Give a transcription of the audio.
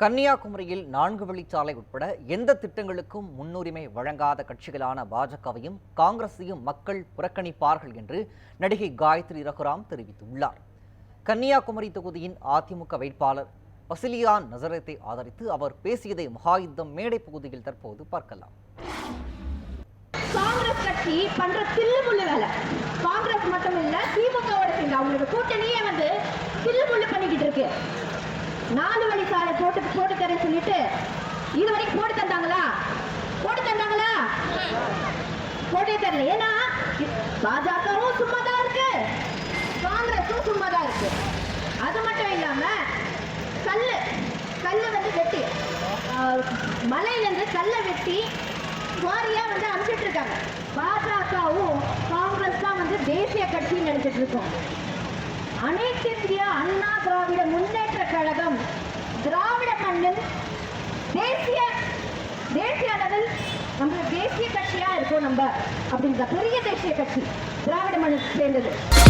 கன்னியாகுமரியில் நான்கு வழிச்சாலை உட்பட எந்த திட்டங்களுக்கும் முன்னுரிமை வழங்காத கட்சிகளான பாஜகவையும் காங்கிரஸையும் மக்கள் புறக்கணிப்பார்கள் என்று நடிகை காயத்ரி ரகுராம் தெரிவித்துள்ளார். கன்னியாகுமரி தொகுதியின் அதிமுக வேட்பாளர் பசிலியான் நசரத்தை ஆதரித்து அவர் பேசியதை மகாயுத்தம் மேடை பகுதியில் தற்போது பார்க்கலாம். காங்கிரஸ் கட்சி பண்ற தில்லுமுள்ளு வேலை. காங்கிரஸ் மட்டும் இல்ல திமுக அவங்களோட கூட்டணியே வந்து தில்லுமுள்ளு பண்ணிக்கிட்டு இருக்கு. நாலு வழி சாலை போட்டு போட்டு தரேன் சொல்லிட்டு இது வரைக்கும் போட்டு தந்தாங்களா? போட்டு தந்தாங்களா? போட்டே தரல. ஏன்னா பாஜகவும் சும்மா தான் இருக்கு. காங்கிரஸும் சும்மா தான் இருக்கு. அது மட்டும் இல்லாம கல்லு கல்லை வந்து வெட்டி மலையிலேருந்து கல்லை வெட்டி குவாரியா வந்து அனுப்பிட்டு இருக்காங்க பாஜகவும் காங்கிரஸ் தான் வந்து தேசிய கட்சின்னு நினைச்சிட்டு இருக்கோம் அனைத்து இந்தியா அண்ணா திராவிட முன்னேற்ற கழகம் திராவிட மண்ணில் தேசிய தேசிய அளவில் நம்ம தேசிய கட்சியா இருக்கோம் நம்ம அப்படின்ற பெரிய தேசிய கட்சி திராவிட மண்ணில் சேர்ந்தது.